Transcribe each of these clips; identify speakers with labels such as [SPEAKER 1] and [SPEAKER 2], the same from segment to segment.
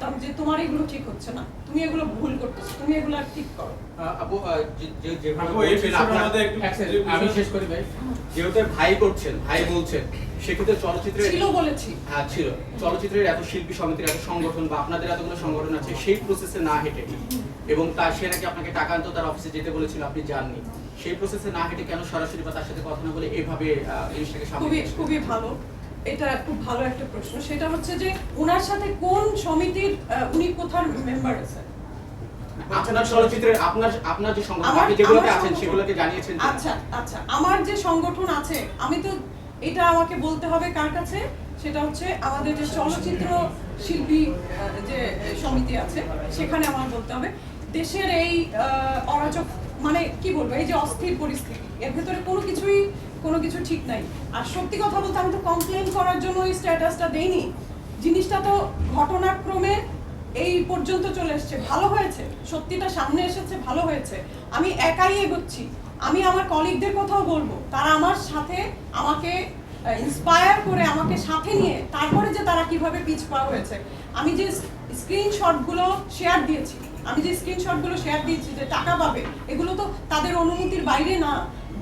[SPEAKER 1] বলতাম যে তোমার এগুলো ঠিক হচ্ছে না। তুমি এগুলো ভুল করতেছো তুমি এগুলো আর ঠিক করো।
[SPEAKER 2] আমি শেষ করি ভাই। যেহেতু ভাই করছেন ভাই বলছেন সেক্ষেত্রে চলচ্চিত্রে
[SPEAKER 1] ছিল বলেছি।
[SPEAKER 2] হ্যাঁ ছিল। চলচ্চিত্রের এত শিল্পী সমিতির এত সংগঠন বা আপনাদের এতগুলো সংগঠন আছে সেই প্রসেসে না হেঁটে এবং তার সে নাকি আপনাকে টাকা আনতো তার অফিসে যেতে বলেছিল আপনি যাননি। সেই প্রসেসে না হেঁটে কেন সরাসরি বা তার সাথে কথা না বলে এভাবে আহ, জিনিসটাকে সামনে
[SPEAKER 1] খুবই খুবই ভালো। এটা খুব ভালো একটা প্রশ্ন। সেটা হচ্ছে যে ওনার সাথে কোন সমিতির উনি কোথার মেম্বার আছেন?
[SPEAKER 2] আপনার চলচ্চিত্রের আপনার আপনার যে সংগঠন আপনি যেগুলোতে আছেন সেগুলোকে জানিয়েছেন
[SPEAKER 1] আচ্ছা আচ্ছা আমার যে সংগঠন আছে আমি তো এটা আমাকে বলতে হবে কার কাছে? সেটা হচ্ছে আমাদের যে চলচ্চিত্র শিল্পী যে সমিতি আছে সেখানে আমার বলতে হবে। দেশের এই অরাজক মানে কি বলব এই যে অস্থির পরিস্থিতি এর ভেতরে কোনো কিছুই কোনো কিছু ঠিক নাই। আর সত্যি কথা বলতে আমি তো কমপ্লেন জন্য এই স্ট্যাটাসটা দেইনি। জিনিসটা তো ঘটনাক্রমে এই পর্যন্ত চলে এসেছে। ভালো হয়েছে। সত্যিটা সামনে এসেছে, ভালো হয়েছে। আমি একাই এগোচ্ছি। আমি আমার কলিগদের কথাও বলব। তারা আমার সাথে আমাকে ইন্সপায়ার করে আমাকে সাথে নিয়ে তারপরে যে তারা কীভাবে পিচ পাওয়া হয়েছে। আমি যে স্ক্রিনশটগুলো শেয়ার দিয়েছি, আমি যে স্ক্রিনশটগুলো শেয়ার দিয়েছি যে টাকা পাবে, এগুলো তো তাদের অনুমতির বাইরে না।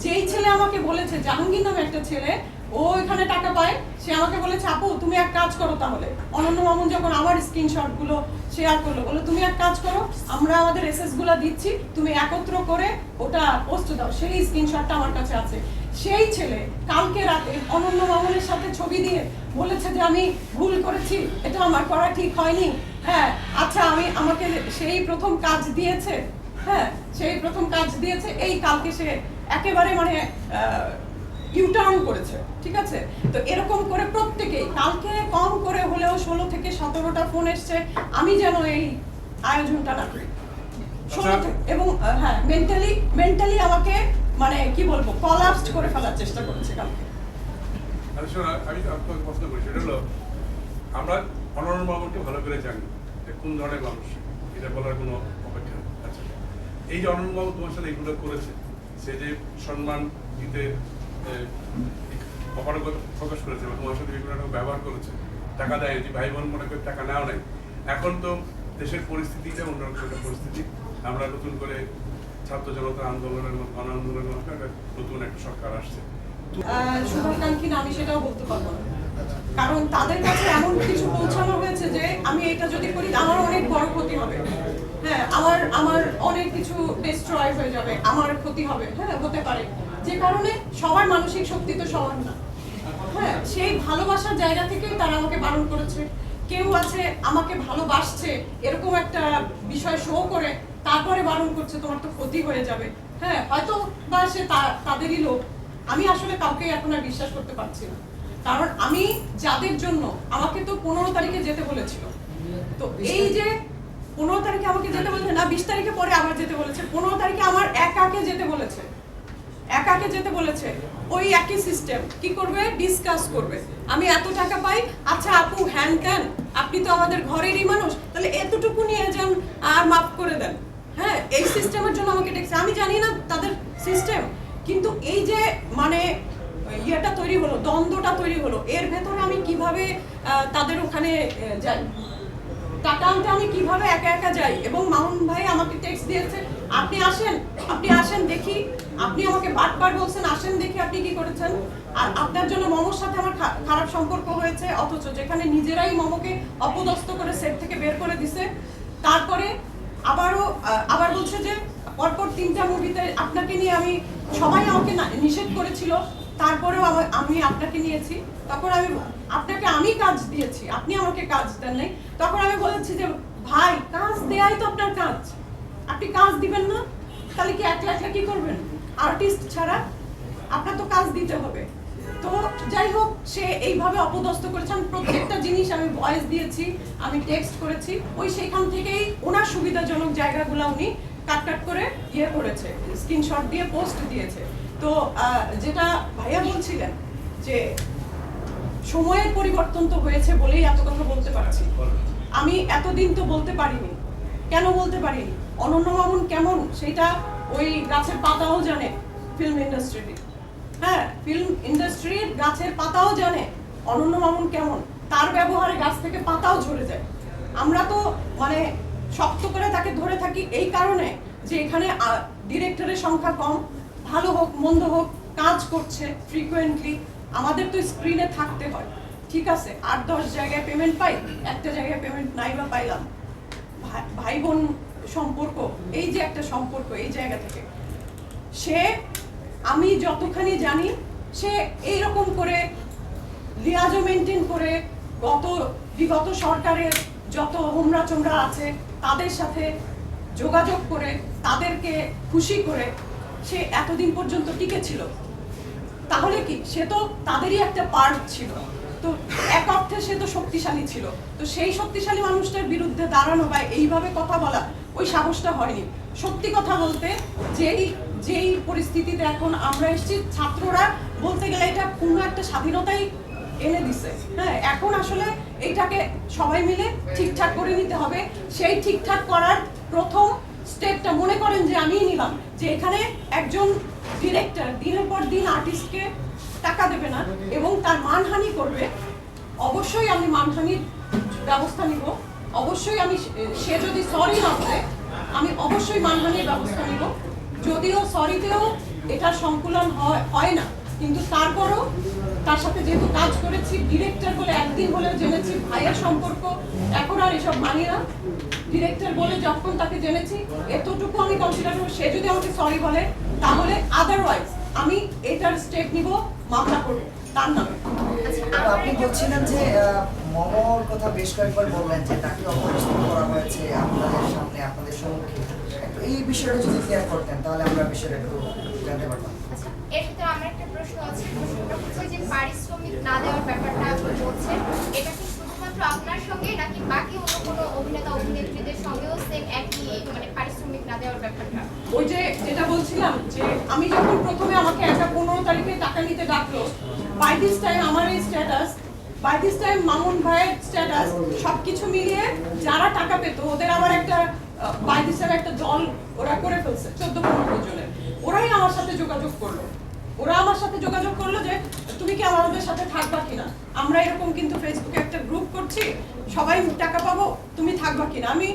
[SPEAKER 1] যেই ছেলে আমাকে বলেছে, জাহাঙ্গীর নামে একটা ছেলে, ও এখানে টাকা পায়, সে আমাকে বলেছে, আপু, তুমি এক কাজ করো তাহলে। অনন্য মামুন যখন আমার স্ক্রিনশটগুলো শেয়ার করল বলে তুমি এক কাজ করো, আমরা আমাদের এসএসগুলো দিচ্ছি, তুমি একত্র করে ওটা পোস্ট দাও। সেই স্ক্রিনশটটা আমার কাছে আছে। সেই ছেলে কালকে রাতে অনন্য মামুনের সাথে ছবি দিয়ে বলেছে যে, আমি ভুল করেছি, এটা আমার করা ঠিক হয়নি। হ্যাঁ আচ্ছা আমি, আমাকে সেই প্রথম কাজ দিয়েছে হ্যাঁ সেই প্রথম কাজ দিয়েছে, এই কালকে সে একেবারে মানে ইউটার্ন করেছে ঠিক আছে? তো এরকম করে প্রত্যেকেই কালকে কম করে হলেও ষোলো থেকে সতেরোটা ফোন এসছে আমি যেন এই আয়োজনটা না করি।
[SPEAKER 3] আচ্ছা।
[SPEAKER 1] এবং হ্যাঁ মেন্টালি মেন্টালি আমাকে মানে কি বলব কলাপসড করে ফেলার চেষ্টা করেছে কালকে।
[SPEAKER 3] আমি আপনাকে প্রশ্ন করি সেটা হলো আমরা অনন্য বাবুকে ভালো করে জানি যে কোন ধরনের মানুষ এটা বলার কোনো অপেক্ষা নেই। আচ্ছা এই যে অনন্য বাবু তোমার সাথে এগুলো করেছে সে যে সম্মান দিতে অপারগতা প্রকাশ করেছে বা তোমার সাথে বিভিন্ন রকম ব্যবহার করেছে, টাকা দেয় যে ভাই বোন মনে করে টাকা নেওয়া নাই এখন তো দেশের পরিস্থিতিটা অন্যরকম একটা পরিস্থিতি। আমরা নতুন করে ছাত্র জনতা আন্দোলনের গণ আন্দোলনের মতো একটা নতুন একটা সরকার আসছে।
[SPEAKER 1] শুভাকাঙ্ক্ষী আমি সেটাও বলতে পারব কারণ তাদের কাছে এমন কিছু পৌঁছানো হয়েছে যে, আমি এটা যদি করি, আমার অনেক বড় ক্ষতি হবে। হ্যাঁ আমার আমার অনেক কিছু ডিস্ট্রয় হয়ে যাবে, আমার ক্ষতি হবে হ্যাঁ হতে পারে। যে কারণে সবার মানসিক শক্তি তো সমান না। হ্যাঁ সেই ভালোবাসার জায়গা থেকেই তারা আমাকে বারণ করেছে। কেউ আছে, আমাকে ভালোবাসছে, এরকম একটা বিষয় শো করে, তারপরে বারণ করছে, তোমার তো ক্ষতি হয়ে যাবে। হ্যাঁ হয়তো বা সে তাদেরই লোক। আমি আসলে কাউকে এখন আর বিশ্বাস করতে পারছি না। কারণ আমি যাদের জন্য, আমাকে তো পনেরো তারিখে যেতে বলেছিল। তো এই যে পনেরো তারিখে আমাকে যেতে বলেছে? না, বিশ তারিখে পরে আবার যেতে বলেছে। পনেরো তারিখে আমার একাকে যেতে বলেছে। একাকে যেতে বলেছে। ওই একই সিস্টেম কি করবে? ডিসকাস করবে। আমি এত টাকা পাই? আচ্ছা আপু, হ্যান ত্যান, আপনি তো আমাদের ঘরেরই মানুষ। তাহলে এতটুকু নিয়ে যান, আর মাফ করে দেন। হ্যাঁ এই সিস্টেমের জন্য আমাকে ডেকেছে। আমি জানি না তাদের সিস্টেম কিন্তু এই যে মানে ইয়েটা তৈরি হলো, দ্বন্দ্বটা তৈরি হলো, এর ভেতরে আমি কীভাবে তাদের ওখানে যাই। আনতে আমি কীভাবে একা একা যাই? এবং মামুন ভাই আমাকে টেক্সট দিয়েছে, আপনি আসেন আপনি আসেন দেখি। আপনি আমাকে বারবার বলছেন, আসেন দেখি আপনি কি করেছেন। আর আপনার জন্য মমোর সাথে আমার খারাপ সম্পর্ক হয়েছে, অথচ যেখানে নিজেরাই মমকে অপদস্থ করে সেট থেকে বের করে দিছে। তারপরে আবারও আবার বলছে যে, পরপর তিনটা মুভিতে আপনাকে নিয়ে আমি, সবাই আমাকে নিষেধ করেছিল। তারপরেও আমা- আপনাকে নিয়েছি। তখন আমি আপনাকে আমি কাজ দিয়েছি, আপনি আমাকে কাজ দেন নাই। তখন আমি বলেছি যে, ভাই, কাজ দেয়াই তো আপনার কাজ। আপনি কাজ দিবেন না, তাহলে কি একলা একলা কি করবেন? আর্টিস্ট ছাড়া আপনার তো কাজ দিতে হবে। তো যাই হোক, সে এইভাবে অপদস্থ করেছে। আমি প্রত্যেকটা জিনিস আমি ভয়েস দিয়েছি, আমি টেক্সট করেছি। ওই সেখান থেকেই ওনার সুবিধাজনক জায়গাগুলো উনি কাট কাট করে ইয়ে করেছে স্ক্রিনশট দিয়ে পোস্ট দিয়েছে। তো যেটা ভাইয়া বলছিলেন যে সময়ের পরিবর্তন তো হয়েছে বলেই এত কথা বলতে পারছি। আমি এতদিন তো বলতে পারিনি। কেন বলতে পারিনি? অনন্য মামুন কেমন? সেটা ওই গাছের পাতাও জানে ফিল্ম ইন্ডাস্ট্রি হ্যাঁ ফিল্ম ইন্ডাস্ট্রির গাছের পাতাও জানে অনন্য মামুন কেমন। তার ব্যবহারে গাছ থেকে পাতাও ঝরে যায়। আমরা তো মানে শক্ত করে তাকে ধরে থাকি এই কারণে যে এখানে ডিরেক্টরের সংখ্যা কম। ভালো হোক, মন্দ হোক, কাজ করছে ফ্রিকোয়েন্টলি আমাদের তো স্ক্রিনে থাকতে হয়। ঠিক আছে, আট দশ জায়গায় পেমেন্ট পাই, একটা জায়গায় পেমেন্ট নাই বা পাইলাম। ভাই- বোন সম্পর্ক, এই যে একটা সম্পর্ক এই জায়গা থেকে। সে, আমি যতখানি জানি, সে এইরকম করে লিয়াজো মেনটেন করে গত, বিগত সরকারের যত হোমরা চোমরা আছে, তাদের সাথে যোগাযোগ করে, তাদেরকে খুশি করে সে এতদিন পর্যন্ত টিকে ছিল। তাহলে কি? সে তো তাদেরই একটা পার্ট ছিল। তো এক অর্থে সে তো শক্তিশালী ছিল। তো সেই শক্তিশালী মানুষটার বিরুদ্ধে দাঁড়ানো বা এইভাবে কথা বলা, ওই সাহসটা হয়নি। সত্যি কথা বলতে, যেই যেই পরিস্থিতিতে এখন আমরা এসেছি, ছাত্ররা বলতে গেলে এটা কোনো একটা স্বাধীনতাই এনে দিছে। হ্যাঁ এখন আসলে এইটাকে সবাই মিলে ঠিকঠাক করে নিতে হবে। সেই ঠিকঠাক করার প্রথম স্টেপটা মনে করেন যে আমিই নিলাম, যে এখানে একজন ডিরেক্টর দিনের পর দিন আর্টিস্টকে টাকা দেবে না এবং তার মানহানি করবে। অবশ্যই আমি মানহানির ব্যবস্থা নিব। অবশ্যই আমি সে যদি সরি না হয় আমি অবশ্যই মানহানির ব্যবস্থা নিব। যদিও সরিতেও এটার সংকুলন হয় না। কিন্তু তারপরও তার সাথে যেহেতু কাজ করেছি ডিরেক্টর বলে একদিন হলেও জেনেছি ভাইয়ের সম্পর্ক এখন আর এসব মানি না। ডিরেক্টর বলে যখন তাকে জেনেছি এতটুকু আমি কনসিডার করব সে যদি আমাকে সরি বলে তাহলে আদারওয়াইজ আমি এটার স্টেপ নিব মামলা করব তার নামে।
[SPEAKER 4] আচ্ছা,
[SPEAKER 5] আপনি বলছিলেন যে মমর কথা বেশ কয়েকবার বললেন যে তাকে অপরিচিত করা হয়েছে আপনাদের সামনে আপনাদের সম্মুখে। এই বিষয়টা যদি ক্লিয়ার করতেন তাহলে আমরা বিষয়টা একটু জানতে পারতাম
[SPEAKER 4] আচ্ছা, এর ভিতরে আমার একটা প্রশ্ন আছে প্রশ্নটা হচ্ছে যে পারিশ্রমিক না দেওয়ার ব্যাপারটা আপনি বলছেন এটা কি শুধুমাত্র আপনার সঙ্গে নাকি বাকি অন্য কোনো অভিনেতা অভিনেত্রীদের সঙ্গেও সেম একই মানে পারিশ্রমিক না দেওয়ার ব্যাপারটা?
[SPEAKER 1] ওই যে যেটা বলছিলাম যে আমি যখন প্রথমে আমাকে একটা পনেরো তারিখে টাকা নিতে ডাকলো বাই দিস টাইম আমার এই status by this time Mamun ভাইয়ের স্ট্যাটাস সবকিছু মিলিয়ে যারা টাকা পেতো ওদের আবার একটা বাই দিস টাইম একটা দল ওরা করে ফেলছে চোদ্দ আমার সাথে যোগাযোগ করল। ওরা আমার সাথে যোগাযোগ করল যে, তুমি কি আমাদের সাথে থাকবা কিনা? আমরা এরকম কিন্তু ফেসবুকে একটা গ্রুপ করছি, সবাই টাকা পাবো, তুমি থাকবা কিনা? আমি